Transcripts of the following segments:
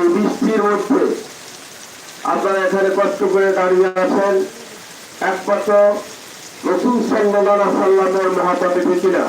এই বৃষ্টির মধ্যে আপনারা এখানে কষ্ট করে দাঁড়িয়ে আছেন। একমাত্র রসুল সাল্লাহ সাল্লামের মহাপথে ঠিকিনা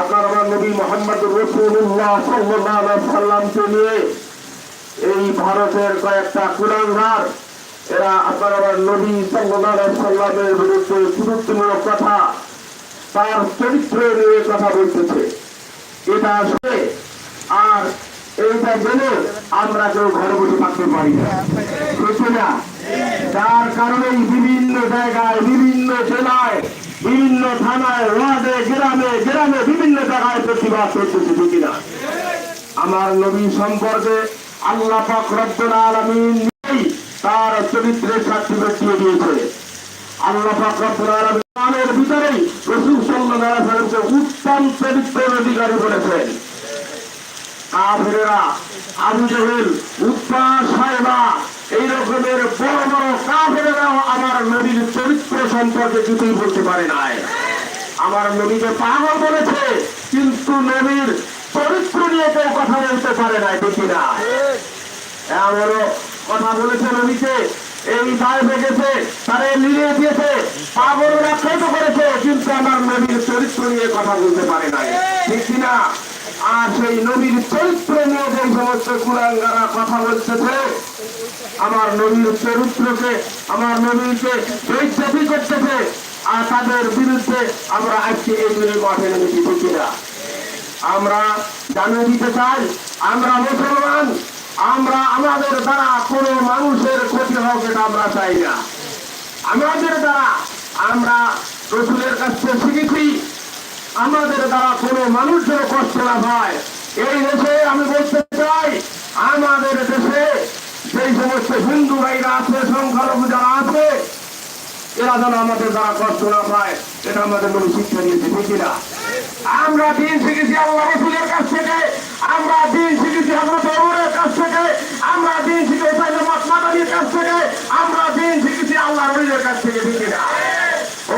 আপনার আমার নবী মোহাম্মদ রসুল্লাহ সাল্লাহ সাল্লামকে নিয়ে এই ভারতের কয়েকটা কুলাঙ্গার, এরা আপনার আমার নবী সাল্লাহ সাল্লামের বিরুদ্ধে গুরুত্বমূলক কথা, তার চরিত্র নিয়ে কথা বলতেছে। এটা আসলে আর এইটা জেনে আমরা কেউ ঘরে বসে থাকতে পারি না। বুঝছে না? যার কারণেই বিভিন্ন জায়গায়, বিভিন্ন জেলায়, বিভিন্ন থানায়, ওয়ার্ডে, গ্রামে গ্রামে বিভিন্ন জায়গায় প্রতিবাদ করতেছে ঠিক না আমার নবী সম্পর্কে আল্লাহ পাক রব্বুল তার চরিত্রের সার্টিফিকেট দিয়ে দিয়েছে। আল্লাহ পাক রব্বুল ভিতরেই রাসূল সাল্লাল্লাহু উত্তম চরিত্রের অধিকারী বলেছেন। কাফেরেরা আবু জহেল সাহেবা, এই রকমের বড় বড় কাফেরেরাও আমার নবীর চরিত্র সম্পর্কে কিছুই বলতে পারে নাই। আমার নবীকে পাগল বলেছে, কিন্তু নবীর চরিত্র নিয়ে কেউ কথা বলতে পারে নাই, দেখি না। এমনও কথা বলেছে নবীকে, এই দায় বেগেছে তারে লিয়ে দিয়েছে পাগলরা খেতে করেছে, কিন্তু আমার নবীর চরিত্র নিয়ে কথা বলতে পারে নাই। ঠিক কিনা আর সেই নবীর চরিত্র নিয়ে যে সমস্ত কুলাঙ্গারা কথা বলতেছে আমার নবীর চরিত্রকে, আমার নবীকে বেজ্জাতি করতেছে আর তাদের বিরুদ্ধে আমরা আজকে দিনের মাঠে নেমেছি কিনা আমরা জানিয়ে দিতে চাই, আমরা মুসলমান, আমরা আমাদের দ্বারা কোনো মানুষের ক্ষতি হোক এটা আমরা চাই না। আমাদের দ্বারা আমরা রসুলের কাছ শিখেছি আমাদের দ্বারা কোনো মানুষ যেন কষ্ট না হয়। এই দেশে আমি বলতে চাই, আমাদের দেশে সেই সমস্ত হিন্দু ভাইরা আছে, সংখ্যালঘু যারা আছে, এরা যেন আমাদের দ্বারা কষ্ট না পায়, এটা আমাদের মনে শিক্ষা দিয়েছে, ঠিক না আমরা দিন শিখেছি আল্লাহ রসুলের কাছ থেকে, আমরা দিন শিখেছি হজরত ওমরের কাছ থেকে, আমরা দিন শিখেছি সাইদামাত মাদানির কাছ থেকে, আমরা দিন শিখেছি আল্লাহ রলিদের কাছ থেকে, ঠিক না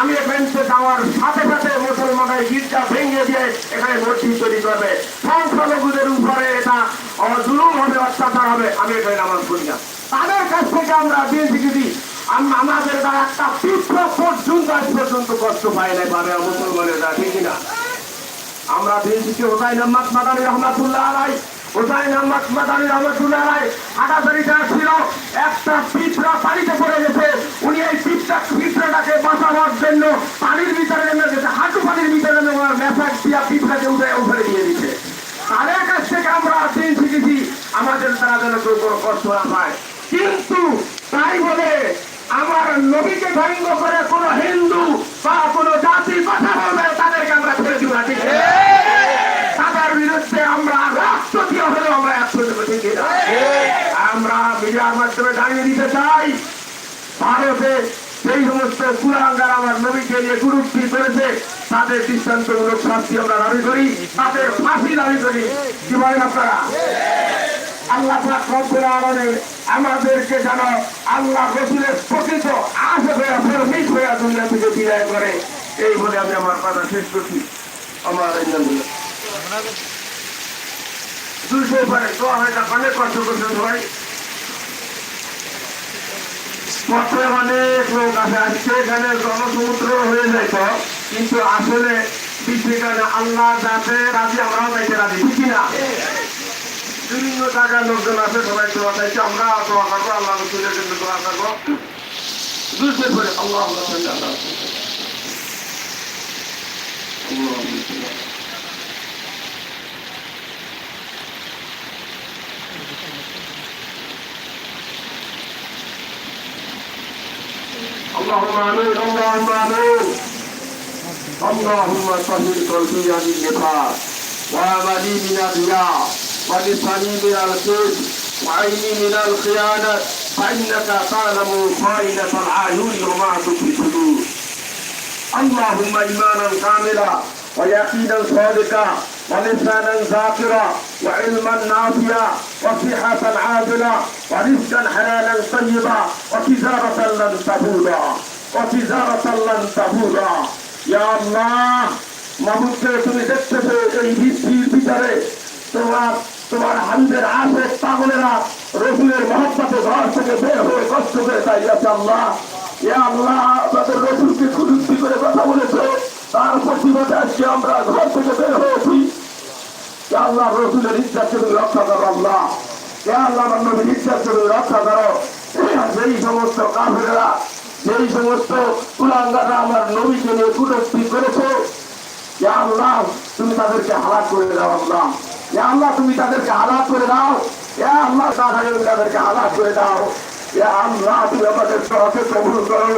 আমি থেকে যাওয়ার সাথে সাথে মুসলমানের গির্জা ভেঙে দিয়ে এখানে মসজিদ তৈরি করবে। সংখ্যালঘুদের উপরে এটা জুলুম হবে, অত্যাচার হবে। আমি এখানে নামাজ পড়ি না। তাদের কাছ থেকে আমরা দিয়ে শিখেছি আমাদের দ্বারা একটা পিছল পর্যন্ত আজ পর্যন্ত কষ্ট পাই নাই পাবে মুসলমানের দ্বারা, ঠিক না আমরা দিন শিখে হোসাইন আহমদ মাদানী রহমাতুল্লাহ আলাই হোসাইন আহমদ মাদানী রহমাতুল্লাহ আলাই হাটাচারিটা ছিল, একটা পিঁপড়া পানিতে পড়ে গেছে। উনি এই পিঁপড়া পিঁপড়াটাকে বাঁচানোর জন্য পানির ভিতরে নেমে গেছে। হাঁটু পানির ভিতরে নেমে মেফাক দিয়া পিঁপড়াকে উঠে উপরে দিয়ে দিচ্ছে তাদের কাছ থেকে আমরা দিন শিখেছি আমাদের তারা যেন কেউ কোনো কষ্ট না পায়। কিন্তু তাই বলে আমার নবীকে ভঙ্গ করে কোন হিন্দু বা কোন জাতি কথা বলবে, তাদেরকে আমরা ছেড়ে দিব না তাদের বিরুদ্ধে আমরা রাষ্ট্র দিয়ে হলেও আমরা দেবো আমরা মিডিয়ার মাধ্যমে জানিয়ে দিতে চাই। ভারতে সেই সমস্ত কুলাঙ্গার আমার নবীকে নিয়ে গুরুত্বি করেছে। তাদের দৃষ্টান্তমূলক শাস্তি আমরা দাবি করি, তাদের ফাঁসি দাবি করি। কি বলেন আপনারা? আল্লাহ আমাদেরকে যেন আল্লাহ রসুলের প্রকৃত আশে হয়ে ফের মিস হয়ে দুনিয়া থেকে বিদায় করে। এই বলে আমি আমার কথা শেষ করছি। আমার দুইশো উপরে দোয়া হয়ে অনেক কষ্ট করছেন পথে অনেক লোক আছে আজকে এখানে জনসমুদ্র হয়ে যেত কিন্তু আসলে পৃথিবীখানে আল্লাহ যাতে রাজি, আমরাও যাইতে রাজি, ঠিক না বিভিন্ন জায়গায় লোকজন আছে সবাই দোয়া চাইছে আমরা দোয়া করব আল্লাহ রসুলের জন্য দোয়া করব। দুইশো করে, আল্লাহ আল্লাহ আল্লাহ اللهم امين اللهم امين اللهم طهر قلبي عن النفاق وعملي من الرياء ولساني من الكذب وعيني من الخيانة فإنك تعلم خائنة الأعين وما الصدور اللهم إيمانا كاملا ويقينا صادقا ولسانا ذاكرا وعلما نافعا وصحة عادلة ورزقا حلالا طيبا وتجارة لن تبورا وتجارة لن تبورا يا الله মামুদকে তুমি দেখতেছো এই বৃষ্টির ভিতরে তোমার তোমার হান্দের আশেক পাগলেরা রসুলের মহব্বতে ঘর থেকে বের হয়ে কষ্ট করে দাঁড়িয়েছে আল্লাহ ইয়া আল্লাহ তাদের রসুলকে কুরুক্তি করে কথা বলেছে তার প্রতিবাদে আমরা ঘর থেকে বের হয়েছি। আল্লাহ রসুলের ইচ্ছাকে তুমি রক্ষা করো আল্লাহ? ইয়া আল্লাহ নবীর ইচ্ছাকে তুমি রক্ষা করো? যেই সমস্ত কাফেরা যেই সমস্ত কুলাঙ্গারা আমার নবীকে নিয়ে কুটস্তি করেছে আল্লাহ, তুমি তাদেরকে হালাক করে দাও আল্লাহ। ইয়া আল্লাহ, তুমি তাদেরকে হালাক করে দাও। ইয়া আল্লাহ, তাদেরকে হালাক করে দাও। ইয়া আল্লাহ, তুমি আমাদের সহকে কবুল করো।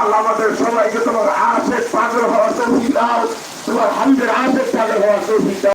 আল্লাহ আমাদের সবাইকে তোমার আশেক পাগল হওয়ার দাও। তোমার হামদের আশেক পাগল হওয়ার